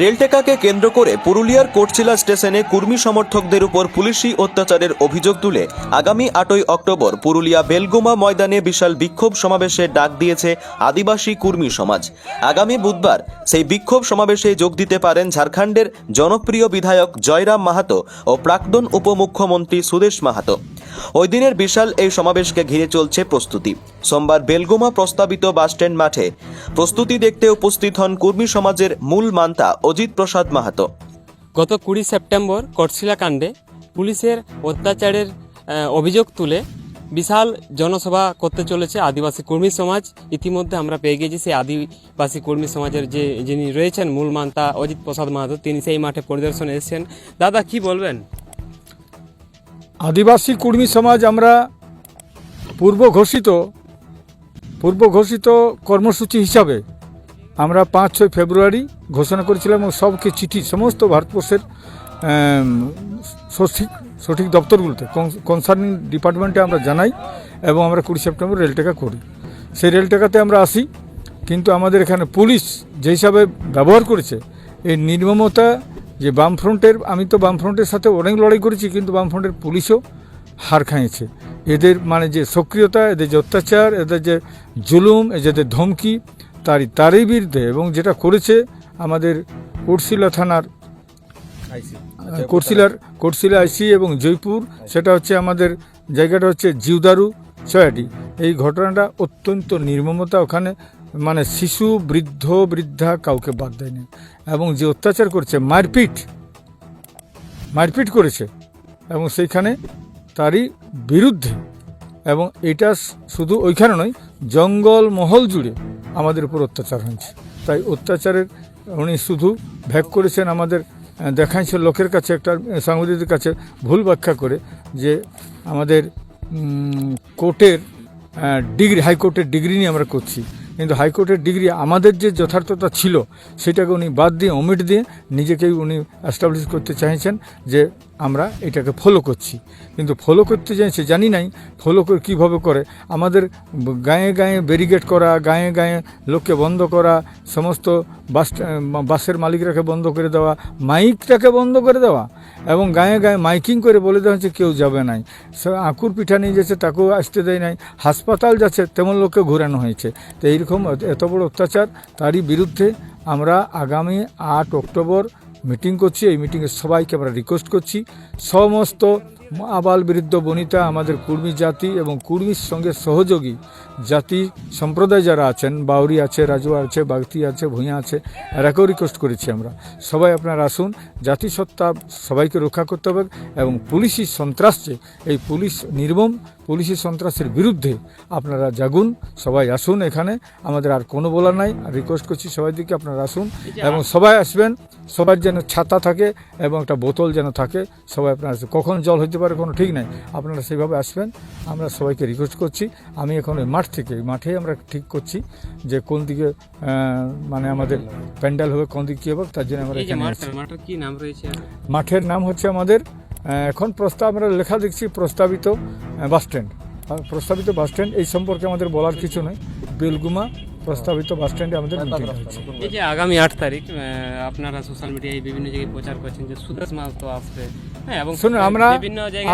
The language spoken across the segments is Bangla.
রেলটেকাকে কেন্দ্র করে পুরুলিয়ার কোটচিলা স্টেশনে কুর্মী সমর্থকদের উপর পুলিশি অত্যাচারের অভিযোগ তুলে আগামী আটই অক্টোবর পুরুলিয়া বেলগুমা ময়দানে বিশাল বিক্ষোভ সমাবেশে ডাক দিয়েছে আদিবাসী কুর্মী সমাজ। আগামী বুধবার সেই বিক্ষোভ সমাবেশে যোগ দিতে পারেন ঝাড়খণ্ডের জনপ্রিয় বিধায়ক জয়রাম মাহাতো ও প্রাক্তন উপমুখ্যমন্ত্রী সুদেশ মাহাতো। ওই দিনের বিশাল এই সমাবেশকে ঘিরে চলছে প্রস্তুতি। সোমবার বেলগুমা প্রস্তাবিত বাসস্ট্যান্ড মাঠে প্রস্তুতি দেখতে উপস্থিত হন কর্মী সমাজের মূল মান্তা অজিত প্রসাদ মাহাতো। গত কুড়ি সেপ্টেম্বর কটশিলা কাণ্ডে পুলিশের অত্যাচারের অভিযোগ তুলে বিশাল জনসভা করতে চলেছে আদিবাসী কর্মী সমাজ। ইতিমধ্যে আমরা পেয়ে গেছি সেই আদিবাসী কর্মী সমাজের যে, যিনি রয়েছেন মূল মান্তা অজিত প্রসাদ মাহাতো, তিনি সেই মাঠে পরিদর্শনে এসেছেন। দাদা, কি বলবেন? আদিবাসী কুর্মী সমাজ আমরা পূর্ব ঘোষিত পূর্ব ঘোষিত কর্মসূচি হিসাবে আমরা পাঁচ ছয় ফেব্রুয়ারি ঘোষণা করেছিলাম এবং সবকে চিঠি, সমস্ত ভারতবর্ষের সঠিক সঠিক দপ্তরগুলোতে কনসার্নিং ডিপার্টমেন্টে আমরা জানাই এবং আমরা কুড়ি সেপ্টেম্বর রেলটেকা করি। সেই রেলটেকাতে আমরা আসি, কিন্তু আমাদের এখানে পুলিশ যে হিসাবে ব্যবহার করেছে, এই নির্মমতা যে বামফ্রন্টের আমি তো বামফ্রন্টের সাথে অনেক লড়াই করেছি কিন্তু বামফ্রন্টের পুলিশও হার খাইয়েছে। এদের মানে যে সক্রিয়তা এদের যে অত্যাচার এদের যে জুলুম এদের ধমকি তারই তারই বিরুদ্ধে এবং যেটা করেছে আমাদের কোটশিলা থানার কোটশিলার কোটশিলা আইসি এবং জয়পুর সেটা হচ্ছে আমাদের জায়গাটা হচ্ছে জিউদারু ছয়াটি এই ঘটনাটা অত্যন্ত নির্মমতা ওখানে মানে শিশু, বৃদ্ধ, বৃদ্ধা কাউকে বাদ দেয়নি। এবং যে অত্যাচার করেছে, মারপিট মারপিট করেছে, এবং সেইখানে তারই বিরুদ্ধে। এবং এটা শুধু ওইখানে নয়, জঙ্গল মহল জুড়ে আমাদের উপর অত্যাচার হয়েছে। তাই অত্যাচারের উনি শুধু ভ্যাগ করেছেন আমাদের দেখাইছে লোকের কাছে, একটা সাংবাদিকদের কাছে ভুল ব্যাখ্যা করে যে আমাদের কোর্টের ডিগ্রি, হাইকোর্টের ডিগ্রি নিয়ে আমরা করছি। কিন্তু হাইকোর্টের ডিগ্রি আমাদের যে যথার্থতা ছিল, সেটাকে উনি বাদ দিয়ে, অমিট দিয়ে নিজেকেই উনি অ্যাস্টাবলিশ করতে চাইছেন যে আমরা এটাকে ফলো করছি। কিন্তু ফলো করতে চাইছে, জানি নাই ফলো করে কীভাবে করে। আমাদের গায়ে গায়ে ব্যারিকেড করা, গায়ে গায়ে লোককে বন্ধ করা, সমস্ত বাস, বাসের মালিকরাকে বন্ধ করে দেওয়া মাইকটাকে বন্ধ করে দেওয়া এবং গায়ে গায়ে মাইকিং করে বলে দেওয়া হচ্ছে কেউ যাবে নাই। আঁকুর পিঠা নিয়ে যাচ্ছে, তাকেও আসতে দেয় নাই। হাসপাতাল যাচ্ছে, তেমন লোককে ঘোরানো হয়েছে। তো এইরকম এত বড় অত্যাচার, তারই বিরুদ্ধে আমরা আগামী আট অক্টোবর মিটিং করছি। এই মিটিংয়ে সবাইকে আমরা রিকোয়েস্ট করছি। সমস্ত আবাল বৃদ্ধ বনিতা আমাদের কুর্মী জাতি এবং কুর্মীর সঙ্গে সহযোগী জাতি সম্প্রদায় যারা আছেন বাউরি আছে রাজুয়া আছে বাগতি আছে ভূঁইয়া আছে এরাকেও রিকোয়েস্ট করেছি আমরা। সবাই আপনারা আসুন জাতিসত্তা সবাইকে রক্ষা করতে হবে এবং পুলিশি সন্ত্রাস যে এই পুলিশ নির্মম পুলিশি সন্ত্রাসের বিরুদ্ধে আপনারা জাগুন সবাই আসুন এখানে। আমাদের আর কোনো বলার নাই আর রিকোয়েস্ট করছি সবাই দিকে আপনারা আসুন এবং সবাই আসবেন। সবার যেন ছাতা থাকে এবং একটা বোতল যেন থাকে সবাই আপনারা আসবেন কখন জল হতে পারে কোনো ঠিক নাই আপনারা সেইভাবে আসবেন আমরা সবাইকে রিকোয়েস্ট করছি। আমি এখন এই মাঠ থেকে মাঠে আমরা ঠিক করছি যে কোন দিকে মানে আমাদের প্যান্ডেল হবে কোন দিকে কী হবে তার জন্য আমরা এখানে মাঠের নাম হচ্ছে আমাদের এখন প্রস্তাব আমরা লেখা দেখছি প্রস্তাবিত বাস স্ট্যান্ড। প্রস্তাবিত বাস স্ট্যান্ড এই সম্পর্কে আমাদের বলার কিছু নেই। বেলগুমা প্রস্তাবিত বাস স্ট্যান্ডে আমাদের মিটিং হচ্ছে এই যে আগামী আট তারিখ আপনারা সোশ্যাল মিডিয়ায় বিভিন্ন জায়গায় প্রচার করছেন যে সুদেশ মাহাতো আসবে। হ্যাঁ এবং শুনুন আমরা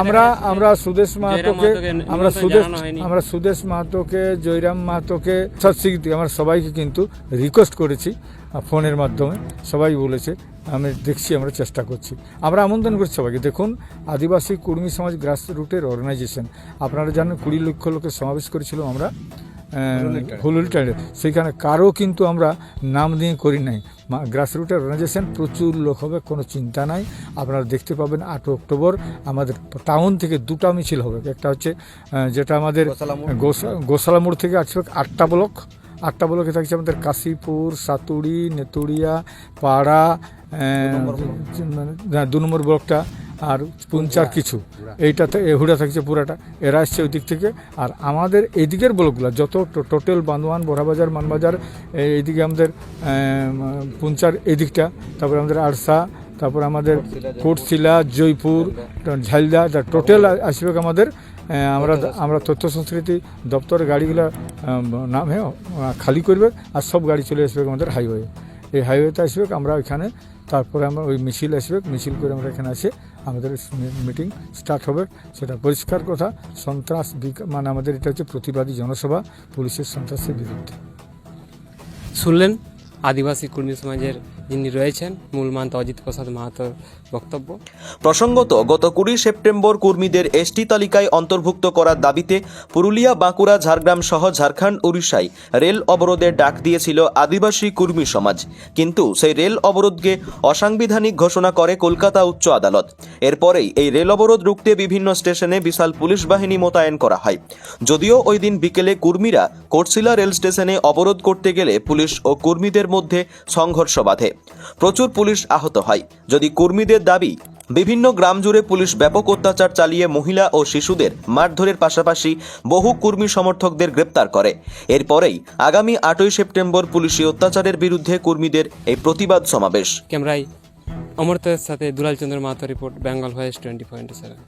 আমরা আমরা সুদেশ মাহাতোকে আমরা সুদেশ আমরা সুদেশ মাহাতোকে জয়রাম মাহাতোকে আমরা সবাইকে কিন্তু রিকোয়েস্ট করেছি ফোনের মাধ্যমে। সবাই বলেছে আমি দেখছি আমরা চেষ্টা করছি। আমরা আমন্ত্রণ করছি সবাইকে। দেখুন আদিবাসী কুর্মী সমাজ গ্রাস রুটের অর্গানাইজেশন আপনারা জানেন কুড়ি লক্ষ লোকের সমাবেশ করেছিল আমরা। হুলুলিটারে সেইখানে কারও কিন্তু আমরা নাম দিয়ে করি নাই। গ্রাসরুটের অর্গানাইজেশন প্রচুর লোক হবে কোনো চিন্তা নাই। আপনারা দেখতে পাবেন আট অক্টোবর আমাদের টাউন থেকে দুটা মিছিল হবে। একটা হচ্ছে যেটা আমাদের গোসা- গোসালা মোড় থেকে আসবে আটটা ব্লক। আটটা ব্লকে থাকছে আমাদের কাশীপুর সাতুড়ি নেতুড়িয়া পাড়া মানে, দু নম্বর ব্লকটা আর পুঞ্চার কিছু। এইটাতে হুড়া থাকছে পুরাটা। এরা আসছে ওই দিক থেকে। আর আমাদের এইদিকের ব্লকগুলো যত টোটাল বান্দোয়ান বড়াবাজার মানবাজার এইদিকে আমাদের পুঞ্চার এই দিকটা তারপরে আমাদের আরসা তারপর আমাদের কোটশিলা জয়পুর। ঝালদা যা টোটাল আসবে আমাদের। আমরা আমরা তথ্য সংস্কৃতি দপ্তরের গাড়িগুলো নামে খালি করবে আর সব গাড়ি চলে আসবে আমাদের হাইওয়ে। এই হাইওয়েতে আসবে আমরা ওইখানে তারপরে আমরা ওই মিছিল আসবে মিছিল করে আমরা এখানে আসে। আমাদের মিটিং স্টার্ট হবে। সেটা পরিষ্কার কথা। সন্ত্রাস মানে আমাদের এটা হচ্ছে প্রতিবাদী জনসভা, পুলিশের সন্ত্রাসের বিরুদ্ধে। শুনলেন? আদিবাসী কর্মী সমাজের যিনি রয়েছেন মূল মান্ত অজিত প্রসাদ মাহাতোর বক্তব্য? প্রসঙ্গত, গত কুড়ি সেপ্টেম্বর কর্মীদের এসটি তালিকায় অন্তর্ভুক্ত করার দাবিতে পুরুলিয়া, বাঁকুড়া, ঝাড়গ্রাম সহ ঝাড়খণ্ড, উড়িষ্যায় রেল অবরোধের ডাক দিয়েছিল আদিবাসী কর্মী সমাজ। কিন্তু সেই রেল অবরোধকে অসাংবিধানিক ঘোষণা করে কলকাতা উচ্চ আদালত। এরপরেই এই রেল অবরোধ রুখতে বিভিন্ন স্টেশনে বিশাল পুলিশ বাহিনী মোতায়েন করা হয়। যদিও ওই দিন বিকেলে কর্মীরা কোটশিলা রেল স্টেশনে অবরোধ করতে গেলে পুলিশ ও কর্মীদের মধ্যে সংঘর্ষ বাধে। প্রচুর পুলিশ আহত হয়। যদি কর্মীদের দাবি, বিভিন্ন গ্রাম জুড়ে পুলিশ ব্যাপক অত্যাচার চালিয়ে মহিলা ও শিশুদের মারধরের পাশাপাশি বহু কর্মী সমর্থকদের গ্রেপ্তার করে। এরপরেই আগামী আটই সেপ্টেম্বর পুলিশি অত্যাচারের বিরুদ্ধে কর্মীদের এই প্রতিবাদ সমাবেশ। ক্যামেরায় অমর্তের সাথে Dulal Chandra Mahato report, Bengal voice twenty point seven.